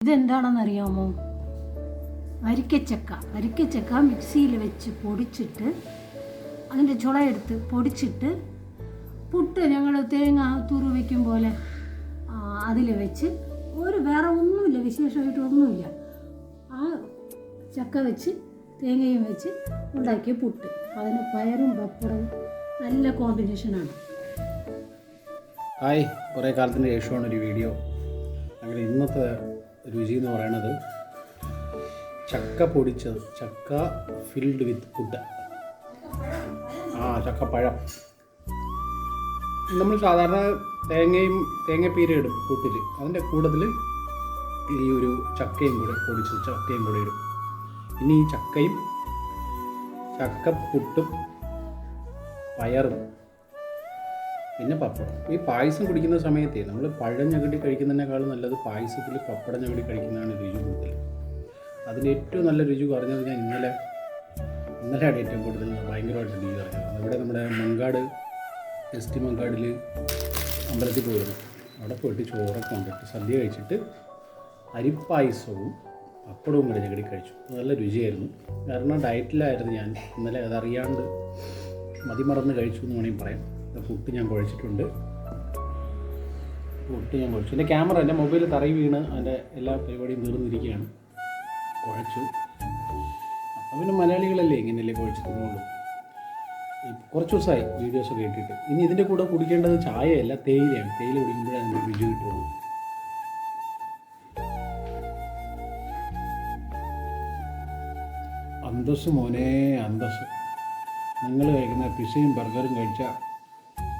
ഇതെന്താണെന്നറിയാമോ? അരിക്കച്ചക്ക. അരിക്കച്ചക്ക മിക്സിയിൽ വെച്ച് പൊടിച്ചിട്ട് അതിന്റെ ചുളയെടുത്ത് പൊടിച്ചിട്ട് പുട്ട് ഞങ്ങൾ തേങ്ങ തുറു വയ്ക്കും പോലെ അതിൽ വെച്ച് ഒരു വേറെ ഒന്നുമില്ല വിശേഷമായിട്ട് ഒന്നുമില്ല. ആ ചക്ക വെച്ച് തേങ്ങയും വെച്ച് ഉണ്ടാക്കിയ പുട്ട്. അതിന് പയറും പപ്പടവും നല്ല കോമ്പിനേഷനാണ് ഹായ് കുറേ കാലത്തിന് ശേഷമാണ് ഒരു വീഡിയോ. അങ്ങനെ ഇന്നത്തെ രുചി എന്ന് പറയുന്നത് ചക്ക പൊടിച്ചത് ചക്ക ഫിൽഡ് വിത്ത് ഫുഡ് ആ ചക്കപ്പഴം. നമ്മൾ സാധാരണ തേങ്ങയും തേങ്ങപ്പീര ഇടും കൂട്ടിൽ അതിന്റെ കൂട്ടത്തിൽ ഈ ഒരു ചക്കയും കൂടെ പൊടിച്ച് ചക്കയും കൂടെ ഇടും. ഇനി ഈ ചക്കയും ചക്കപ്പുട്ടും പയറും പിന്നെ പപ്പടം. ഈ പായസം കുടിക്കുന്ന സമയത്തേ നമ്മൾ പഴം ഞകടി കഴിക്കുന്നതിനേക്കാളും നല്ലത് പായസത്തിൽ പപ്പടം ഞകടി കഴിക്കുന്നതാണ് രുചി കൂടുതൽ അതിന് ഏറ്റവും നല്ല രുചി പറഞ്ഞത് ഞാൻ ഇന്നലെ ഇന്നലെയാണ് ഏറ്റവും കൂടുതൽ ഭയങ്കരമായിട്ട് രുചി പറഞ്ഞത് അവിടെ നമ്മുടെ മങ്കാട് എസ് ടി മങ്കാടിൽ അമ്പലത്തിൽ പോയിരുന്നു. അവിടെ പോയിട്ട് ചോറൊക്കെ കൊണ്ടിട്ട് സദ്യ കഴിച്ചിട്ട് അരിപ്പായസവും പപ്പടവും കൂടെ ഞകടി കഴിച്ചു. നല്ല രുചിയായിരുന്നു. കാരണം ഡയറ്റിലായിരുന്നു ഞാൻ. ഇന്നലെ അതറിയാണ്ട് മതിമറന്ന് കഴിച്ചു എന്ന് വേണമെങ്കിൽ പറയാം. പുട്ട് ഞാൻ കുഴച്ചിട്ടുണ്ട്. പുട്ട് ഞാൻ കുഴച്ചു. എന്റെ ക്യാമറ എന്റെ മൊബൈൽ തറയി വീണ്. അതിന്റെ എല്ലാ പരിപാടിയും തീർന്നിരിക്കുകയാണ്. കുഴച്ചു. അപ്പം പിന്നെ മലയാളികളല്ലേ ഇങ്ങനെയല്ലേ കുഴച്ചിട്ടുള്ളൂ കുറച്ച് ദിവസമായി വീഡിയോസൊക്കെ ഇട്ടിട്ട്. ഇനി ഇതിന്റെ കൂടെ കുടിക്കേണ്ടത് ചായയല്ല തേയിലയാണ്. തേയില കുടിക്കുമ്പോഴേ അതിന്റെ രുചി കിട്ടുള്ളൂ. അന്തസ് മോനെ അന്തസ് നിങ്ങൾ കഴിക്കുന്ന പിസയും ബർഗറും കഴിച്ചാൽ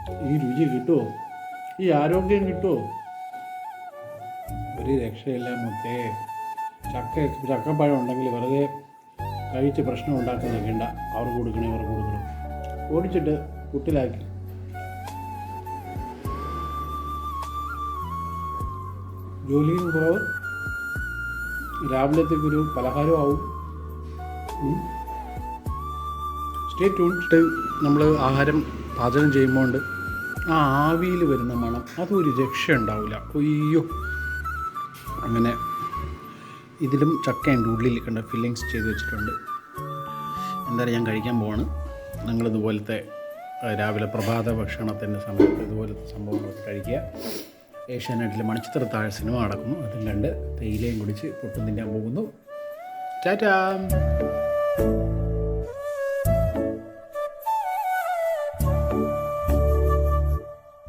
ഈ രുചി കിട്ടുമോ ഈ ആരോഗ്യം കിട്ടുമോ ഒരു രക്ഷയില്ല മുത്തേ. ചക്ക ചക്കപ്പഴം ഉണ്ടെങ്കിൽ വെറുതെ കഴിച്ച് പ്രശ്നം ഉണ്ടാക്കാൻ നിൽക്കണ്ട അവർക്ക് കൊടുക്കണേ അവർക്ക് കൊടുക്കണം. ഓടിച്ചിട്ട് കുട്ടിലാക്കി. ജോലിയും കുറവ്. രാവിലത്തേക്കൊരു പലഹാരം ആവും. സ്റ്റേ ട്യൂൺഡ് നമ്മൾ ആഹാരം പാചകം ചെയ്യുമ്പോൾ ആ ആവിയിൽ വരുന്ന മണം. അതൊരു രക്ഷ ഉണ്ടാവില്ല അയ്യോ. അങ്ങനെ ഇതിലും ചക്കയുണ്ട് ഉള്ളിൽ കണ്ട ഫില്ലിങ്സ് ചെയ്ത് വെച്ചിട്ടുണ്ട്. എന്തായാലും ഞാൻ കഴിക്കാൻ പോവാണ്. നിങ്ങളിതുപോലത്തെ രാവിലെ പ്രഭാത ഭക്ഷണത്തിന്റെ സമയത്ത് ഇതുപോലത്തെ സംഭവങ്ങളൊക്കെ കഴിക്കുക. ഏഷ്യാനെറ്റിലെ മണിച്ചിത്ര താഴെ സിനിമ നടക്കുന്നു. അതും കണ്ട് തേയിലയും കുടിച്ച് പൊട്ടും തിന്നാൻ പോകുന്നു. ടാറ്റാ.